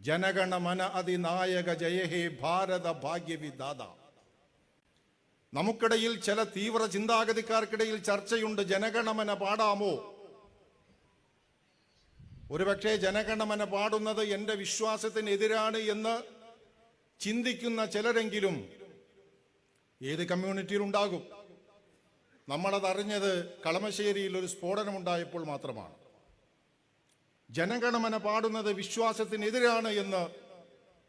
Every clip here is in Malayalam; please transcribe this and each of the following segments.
ജനഗണമന അതിനായക ജയഹേ ഭാരത ഭാഗ്യവിദാത നമുക്കിടയിൽ ചില തീവ്ര ചിന്താഗതിക്കാർക്കിടയിൽ ചർച്ചയുണ്ട് ജനഗണമന പാടാമോ? ഒരുപക്ഷെ ജനഗണമന പാടുന്നത് എന്റെ വിശ്വാസത്തിനെതിരാണ് എന്ന് ചിന്തിക്കുന്ന ചിലരെങ്കിലും ഏത് കമ്മ്യൂണിറ്റിയിൽ ഉണ്ടാകും? നമ്മളത് അറിഞ്ഞത് കളമശ്ശേരിയിൽ ഒരു സ്ഫോടനമുണ്ടായപ്പോൾ മാത്രമാണ്. ജനഗണമന പാടുന്നത് വിശ്വാസത്തിനെതിരാണ് എന്ന്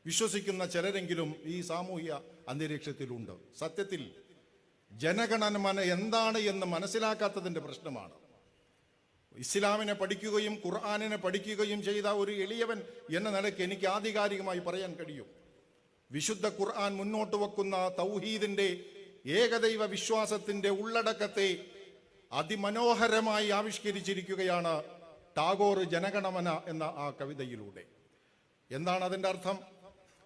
വിശ്വസിക്കുന്ന ചിലരെങ്കിലും ഈ സാമൂഹ്യ അന്തരീക്ഷത്തിലുണ്ട്. സത്യത്തിൽ ജനഗണമന എന്താണ് എന്ന് മനസ്സിലാക്കാത്തതിന്റെ പ്രശ്നമാണ്. ഇസ്ലാമിനെ പഠിക്കുകയും ഖുർആാനിനെ പഠിക്കുകയും ചെയ്ത ഒരു എളിയവൻ എന്ന നിലയ്ക്ക് എനിക്ക് ആധികാരികമായി പറയാൻ കഴിയും. വിശുദ്ധ ഖുർആൻ മുന്നോട്ട് വെക്കുന്ന തൗഹീദിന്റെ ഏകദൈവ വിശ്വാസത്തിന്റെ ഉള്ളടക്കത്തെ അതിമനോഹരമായി ആവിഷ്കരിച്ചിരിക്കുകയാണ് ടാഗോർ ജനഗണമന എന്ന ആ കവിതയിലൂടെ. എന്താണ് അതിന്റെ അർത്ഥം?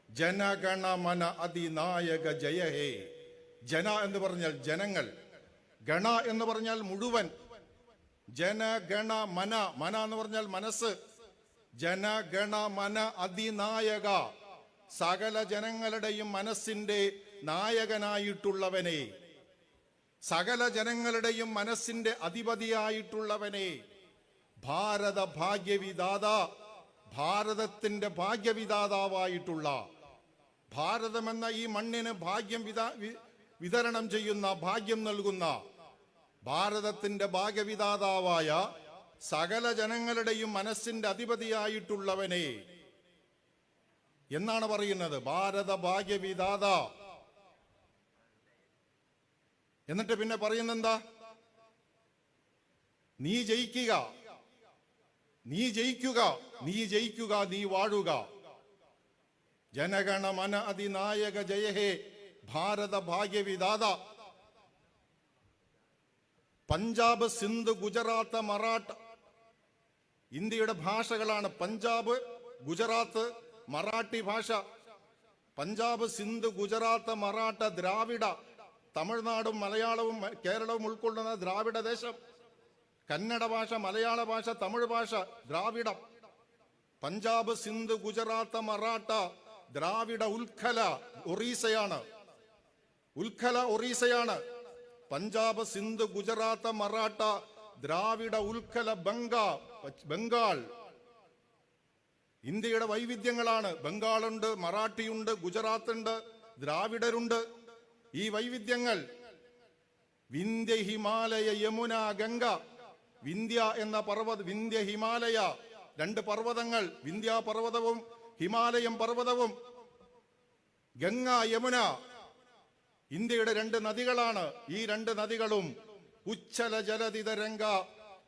ജനഗണമന അതിനായക ജയഹേ. ജന എന്ന് പറഞ്ഞാൽ ജനങ്ങൾ. ഗണ എന്ന് പറഞ്ഞാൽ മുഴുവൻ. ജനഗണ മന മന എന്ന് പറഞ്ഞാൽ മനസ്സ്. ജനഗണ മന അതിനായക. സകല ജനങ്ങളുടെയും മനസ്സിന്റെ നായകനായിട്ടുള്ളവനെ. സകല ജനങ്ങളുടെയും മനസ്സിന്റെ അധിപതിയായിട്ടുള്ളവനെ. ഭാരത ഭാഗ്യവിദാത ഭാരതത്തിന്റെ ഭാഗ്യവിദാതാവായിട്ടുള്ള ഭാരതമെന്ന ഈ മണ്ണിന് ഭാഗ്യം വിതാ വിതരണം ചെയ്യുന്ന ഭാഗ്യം നൽകുന്ന ഭാരതത്തിന്റെ ഭാഗ്യവിദാതാവായ സകല ജനങ്ങളുടെയും മനസ്സിന്റെ അധിപതിയായിട്ടുള്ളവനെ എന്നാണ് പറയുന്നത്. ഭാരത ഭാഗ്യവിദാത എന്നിട്ട് പിന്നെ പറയുന്നെന്താ? നീ ജയിക്കുക. നീ ജയിക്കുക നീ ജയിക്കുക നീ വാഴുക. ജനഗണമന അതിനായക ജയഹേ ഭാരത ഭാഗ്യവിദാത പഞ്ചാബ് സിന്ധ് ഗുജറാത്ത് മറാഠ്. ഇന്ത്യയുടെ ഭാഷകളാണ് പഞ്ചാബ് ഗുജറാത്ത് മറാഠി ഭാഷ. പഞ്ചാബ് സിന്ധ് ഗുജറാത്ത് മറാഠ ദ്രാവിഡ. തമിഴ്നാടും മലയാളവും കേരളവും ഉൾക്കൊള്ളുന്ന ദ്രാവിഡ ദേശം. കന്നഡ ഭാഷ മലയാള ഭാഷ തമിഴ് ഭാഷ ദ്രാവിഡം. പഞ്ചാബ് സിന്ധ് ഗുജറാത്ത് മറാഠ ദ്രാവിഡ ഉൽഖല ഒറീസയാണ്. ഉൽഖല ഒറീസയാണ്. പഞ്ചാബ് സിന്ധ് ഗുജറാത്ത് മറാഠ ദ്രാവിഡ ഉൽഖല ബംഗാ ബംഗാൾ. ഇന്ത്യയുടെ വൈവിധ്യങ്ങളാണ്. ബംഗാളുണ്ട് മറാഠിയുണ്ട് ഗുജറാത്തുണ്ട് ദ്രാവിഡരുണ്ട്. ഈ വൈവിധ്യങ്ങൾ വിന്ധ്യ ഹിമാലയ യമുന ഗംഗ വിന്ധ്യ എന്ന പർവത വിന്ധ്യ ഹിമാലയ രണ്ട് പർവതങ്ങൾ വിന്ധ്യ പർവതവും ഹിമാലയം പർവതവും ഗംഗ യമുന ഇന്ത്യയുടെ രണ്ട് നദികളാണ്. ഈ രണ്ട് നദികളും ഉച്ഛല ജലതിതരംഗ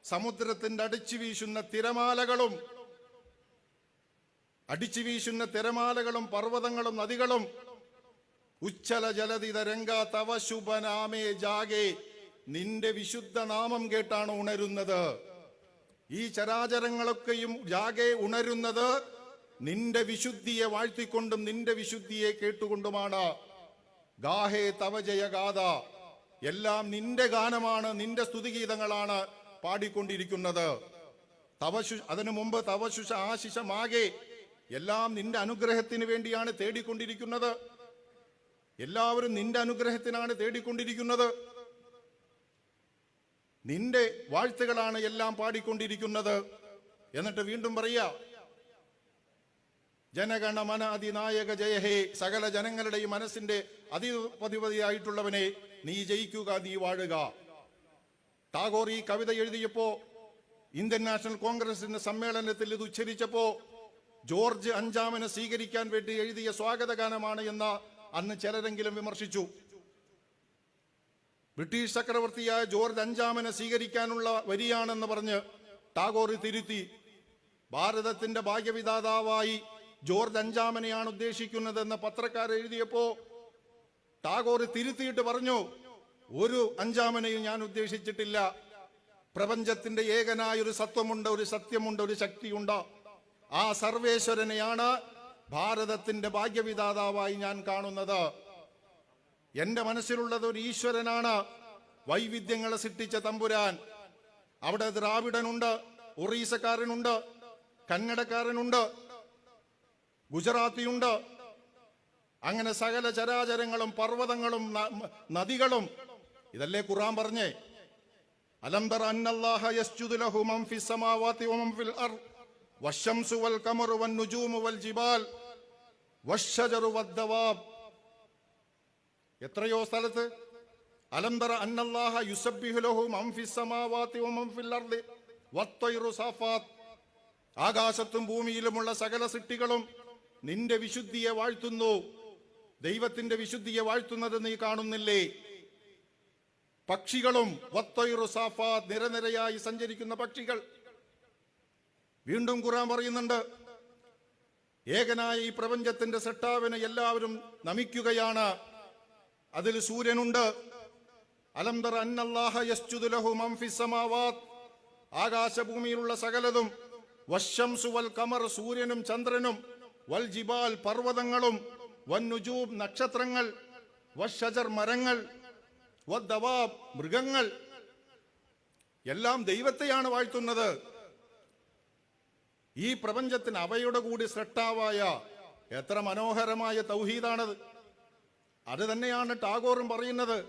സമുദ്രത്തിന്റെ അടിച്ചു വീശുന്ന തിരമാലകളും അടിച്ചു വീശുന്ന തിരമാലകളും പർവതങ്ങളും നദികളും ഉച്ഛല ജലതിതരംഗ തവ ശുഭനാമേ ജാഗേ. നിന്റെ വിശുദ്ധ നാമം കേട്ടാണ് ഉണരുന്നത്. ഈ ചരാചരങ്ങളൊക്കെയും ജാഗെ ഉണരുന്നത് നിന്റെ വിശുദ്ധിയെ വാഴ്ത്തിക്കൊണ്ടും നിന്റെ വിശുദ്ധിയെ കേട്ടുകൊണ്ടുമാണ്. ഗാഹേ തവജയ ഗാഥ. എല്ലാം നിന്റെ ഗാനമാണ് നിന്റെ സ്തുതിഗീതങ്ങളാണ് പാടിക്കൊണ്ടിരിക്കുന്നത്. തവശു അതിനു മുമ്പ് തവശുഷ ആശിഷമാകെ എല്ലാം നിന്റെ അനുഗ്രഹത്തിന് വേണ്ടിയാണ് തേടിക്കൊണ്ടിരിക്കുന്നത്. എല്ലാവരും നിന്റെ അനുഗ്രഹത്തിനാണ് തേടിക്കൊണ്ടിരിക്കുന്നത്. നിന്റെ വാഴ്ത്തുകളാണ് എല്ലാം പാടിക്കൊണ്ടിരിക്കുന്നത്. എന്നിട്ട് വീണ്ടും പറയാ ജനഗണമന അതിനായക ജയഹേ സകല ജനങ്ങളുടെയും മനസ്സിന്റെ അതിപതിപതിയായിട്ടുള്ളവനെ നീ ജയിക്കുക നീ വാഴുക. ടാഗോർ ഈ കവിത എഴുതിയപ്പോ ഇന്ത്യൻ നാഷണൽ കോൺഗ്രസിന്റെ സമ്മേളനത്തിൽ ഇത് ഉച്ചരിച്ചപ്പോ ജോർജ് അഞ്ചാമനെ സ്വീകരിക്കാൻ വേണ്ടി എഴുതിയ സ്വാഗത ഗാനമാണ് എന്ന് അന്ന് ചിലരെങ്കിലും വിമർശിച്ചു. ബ്രിട്ടീഷ് ചക്രവർത്തിയായ ജോർജ് അഞ്ചാമനെ സ്വീകരിക്കാനുള്ള വരിയാണെന്ന് പറഞ്ഞ് ടാഗോർ തിരുത്തി. ഭാരതത്തിന്റെ ഭാഗ്യവിധാതാവായി ജോർജ് അഞ്ചാമനെയാണ് ഉദ്ദേശിക്കുന്നതെന്ന് പത്രക്കാർ എഴുതിയപ്പോ ടാഗോർ തിരുത്തിയിട്ട് പറഞ്ഞു ഒരു അഞ്ചാമനെയും ഞാൻ ഉദ്ദേശിച്ചിട്ടില്ല. പ്രപഞ്ചത്തിന്റെ ഏകനായ ഒരു സത്വമുണ്ട് ഒരു സത്യമുണ്ട് ഒരു ശക്തിയുണ്ട്. ആ സർവേശ്വരനെയാണ് ഭാരതത്തിന്റെ ഭാഗ്യവിധാതാവായി ഞാൻ കാണുന്നത്. എന്റെ മനസ്സിലുള്ളത് ഒരു ഈശ്വരനാണ്. വൈവിധ്യങ്ങളെ സൃഷ്ടിച്ച തമ്പുരാൻ. അവിടെ ദ്രാവിഡനുണ്ട് ഒറീസക്കാരനുണ്ട് കന്നഡക്കാരനുണ്ട് ഗുജറാത്തിയുണ്ട്. അങ്ങനെ സകല ചരാചരങ്ങളും പർവതങ്ങളും നദികളും. ഇതല്ലേ ഖുർആൻ പറഞ്ഞേ? അലംബർ ഫിസ് ഫിൽ വൽ വൻ നുജൂമു വൽ ജിബാൽ എത്രയോ സ്ഥലത്ത് അലം തറ അന്നല്ലാഹ യുസബ്ബിഹു ലഹു മൻ ഫിസ് സമാവാതി വമൻ ഫിൽ അർദ് വത്തൈറു സാഫാത്ത്. ആകാശത്തും ഭൂമിയിലുമുള്ള സകല സൃഷ്ടികളും നിന്റെ വിശുദ്ധിയെ വാഴ്ത്തുന്നു. ദൈവത്തിന്റെ വിശുദ്ധിയെ വാഴ്ത്തുന്നത് നീ കാണുന്നില്ലേ? പക്ഷികളും വത്തൈറു സാഫാത്ത് നിരനിരയായി സഞ്ചരിക്കുന്ന പക്ഷികൾ. വീണ്ടും ഖുറാൻ പറയുന്നുണ്ട് ഏകനായ ഈ പ്രപഞ്ചത്തിന്റെ സെട്ടാവിനെ എല്ലാവരും നമിക്കുകയാണ്. അതിൽ സൂര്യനുണ്ട്. അലംദർ ആകാശഭൂമിയിലുള്ള സകലതും വശംസു വൽ കമർ സൂര്യനും ചന്ദ്രനും വൽ ജിബാൽ പർവതങ്ങളും വൻ നുജൂബ് നക്ഷത്രങ്ങൾ വഷജർ മരങ്ങൾ വദ്ദവാബ് മൃഗങ്ങൾ. എല്ലാം ദൈവത്തെയാണ് വാഴ്ത്തുന്നത്. ഈ പ്രപഞ്ചത്തിന് അവയുടെ കൂടി സൃഷ്ടാവായ എത്ര മനോഹരമായ തൗഹീദാണത്. അത് തന്നെയാണ് ടാഗോറും പറയുന്നത്.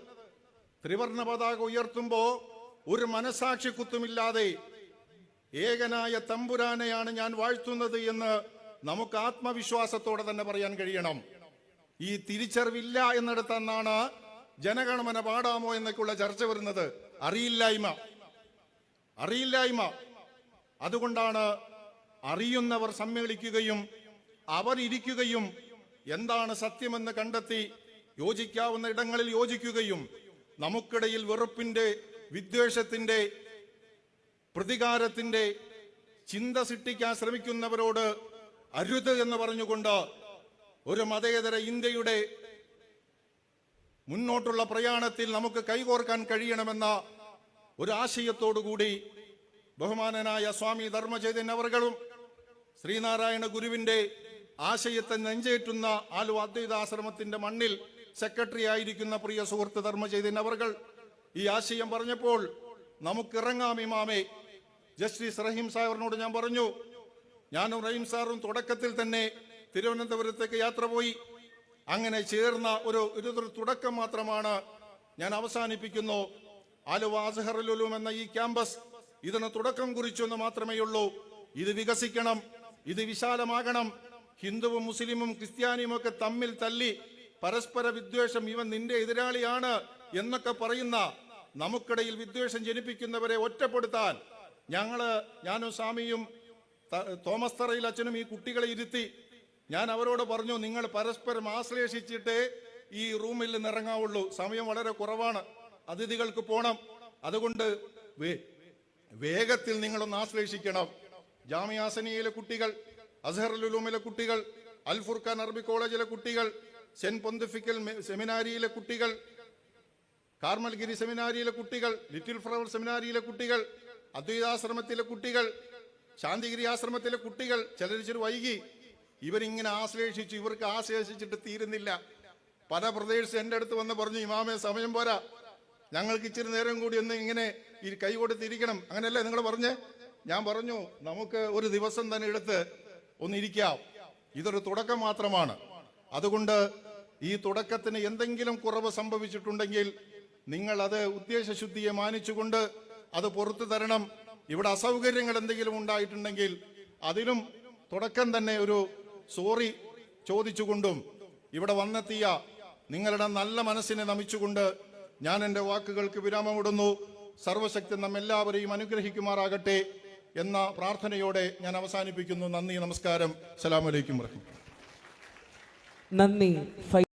ത്രിവർണ പതാക ഉയർത്തുമ്പോ ഒരു മനസാക്ഷി കുത്തുമില്ലാതെ ഏകനായ തമ്പുരാനെയാണ് ഞാൻ വാഴ്ത്തുന്നത് എന്ന് നമുക്ക് ആത്മവിശ്വാസത്തോടെ തന്നെ പറയാൻ കഴിയണം. ഈ തിരിച്ചറിവില്ല എന്നിടത്തെന്നാണ് ജനഗണമന പാടാമോ എന്നൊക്കെയുള്ള ചർച്ച വരുന്നത്. അറിയില്ലായ്മ. അറിയില്ലായ്മ. അതുകൊണ്ടാണ് അറിയുന്നവർ സമ്മേളിക്കുകയും അവർ ഇരിക്കുകയും എന്താണ് സത്യമെന്ന് കണ്ടെത്തി യോജിക്കാവുന്ന ഇടങ്ങളിൽ യോജിക്കുകയും നമുക്കിടയിൽ വെറുപ്പിന്റെ വിദ്വേഷത്തിന്റെ പ്രതികാരത്തിന്റെ ചിന്ത സൃഷ്ടിക്കാൻ ശ്രമിക്കുന്നവരോട് അരുത് എന്ന് പറഞ്ഞുകൊണ്ട് ഒരു മതേതര ഇന്ത്യയുടെ മുന്നോട്ടുള്ള പ്രയാണത്തിൽ നമുക്ക് കൈകോർക്കാൻ കഴിയണമെന്ന ഒരു ആശയത്തോടുകൂടി ബഹുമാനനായ സ്വാമി ധർമ്മചേതൻ അവർകളും ശ്രീനാരായണ ഗുരുവിന്റെ ആശയത്തെ നെഞ്ചേറ്റുന്ന ആലുവ അദ്വൈതാശ്രമത്തിന്റെ മണ്ണിൽ സെക്രട്ടറി ആയിരിക്കുന്ന പ്രിയ സുഹൃത്ത് ധർമ്മ അവർകൾ ഈ ആശയം പറഞ്ഞപ്പോൾ നമുക്കിറങ്ങാം ഇമാമേ. ജസ്റ്റിസ് റഹീം സാറിനോട് ഞാൻ പറഞ്ഞു ഞാനും റഹീം സാറും തുടക്കത്തിൽ തന്നെ തിരുവനന്തപുരത്തേക്ക് യാത്ര പോയി. അങ്ങനെ ചേർന്ന ഒരു ഒരു തുടക്കം മാത്രമാണ് ഞാൻ അവസാനിപ്പിക്കുന്നു. ആലുവ അസഹറുലും എന്ന ഈ ക്യാമ്പസ് ഇതിന് തുടക്കം കുറിച്ചെന്ന് മാത്രമേ ഉള്ളൂ ഇത് വികസിക്കണം ഇത് വിശാലമാകണം. ഹിന്ദുവും മുസ്ലിമും ക്രിസ്ത്യാനിയും ഒക്കെ തമ്മിൽ തല്ലി പരസ്പര വിദ്വേഷം ഇവൻ നിന്റെ എതിരാളിയാണ് എന്നൊക്കെ പറയുന്ന നമുക്കിടയിൽ വിദ്വേഷം ജനിപ്പിക്കുന്നവരെ ഒറ്റപ്പെടുത്താൻ ഞങ്ങൾ ഞാനും സ്വാമിയും തോമസ് തറയിൽ അച്ഛനും ഈ കുട്ടികളെ ഇരുത്തി ഞാൻ അവരോട് പറഞ്ഞു നിങ്ങൾ പരസ്പരം ആശ്ലേഷിച്ചിട്ടേ ഈ റൂമിൽ നിന്ന് സമയം വളരെ കുറവാണ്. അതിഥികൾക്ക് പോണം. അതുകൊണ്ട് വേഗത്തിൽ നിങ്ങളൊന്ന് ആശ്ലേഷിക്കണം. ജാമ്യാസനിയിലെ കുട്ടികൾ അസഹറുലുലൂമിലെ കുട്ടികൾ അൽ ഫുർഖാൻ അറബി കോളേജിലെ കുട്ടികൾ സെന്റ് പൊന്തിഫിക്കൽ സെമിനാരിയിലെ കുട്ടികൾ കാർമൽഗിരി സെമിനാരിയിലെ കുട്ടികൾ ലിറ്റിൽ ഫ്ലവർ സെമിനാരിയിലെ കുട്ടികൾ അദ്വൈതാശ്രമത്തിലെ കുട്ടികൾ ശാന്തിഗിരി ആശ്രമത്തിലെ കുട്ടികൾ ചിലരിച്ചിട്ട് വൈകി. ഇവരിങ്ങനെ ആശ്ലേഷിച്ചു ഇവർക്ക് ആശ്ലേഷിച്ചിട്ട് തീരുന്നില്ല. പല പ്രദേശം എന്റെ അടുത്ത് വന്ന് പറഞ്ഞു ഇമാമേ സമയം പോരാ. ഞങ്ങൾക്ക് ഇച്ചിരി നേരം കൂടി ഒന്ന് ഇങ്ങനെ ഈ കൈ കൊടുത്തിരിക്കണം. അങ്ങനെയല്ലേ നിങ്ങൾ പറഞ്ഞേ? ഞാൻ പറഞ്ഞു നമുക്ക് ഒരു ദിവസം തന്നെ എടുത്ത് ഒന്ന് ഇരിക്കാം ഇതൊരു തുടക്കം മാത്രമാണ്. അതുകൊണ്ട് ഈ തുടക്കത്തിന് എന്തെങ്കിലും കുറവ് സംഭവിച്ചിട്ടുണ്ടെങ്കിൽ നിങ്ങൾ അത് ഉദ്ദേശശുദ്ധിയെ മാനിച്ചുകൊണ്ട് അത് പുറത്തു തരണം. ഇവിടെ അസൗകര്യങ്ങൾ എന്തെങ്കിലും ഉണ്ടായിട്ടുണ്ടെങ്കിൽ അതിലും തുടക്കം തന്നെ ഒരു സോറി ചോദിച്ചുകൊണ്ടും ഇവിടെ വന്നെത്തിയ നിങ്ങളുടെ നല്ല മനസ്സിനെ നമിച്ചുകൊണ്ട് ഞാൻ എന്റെ വാക്കുകൾക്ക് വിരാമമിടുന്നു. സർവശക്തി നമ്മെല്ലാവരെയും അനുഗ്രഹിക്കുമാറാകട്ടെ. എന്ന പ്രാർത്ഥനയോടെ ഞാൻ അവസാനിപ്പിക്കുന്നു. നന്ദി നമസ്കാരം. സലാമലൈക്കും വറഹ്മത്തുള്ളാഹി നന്ദി.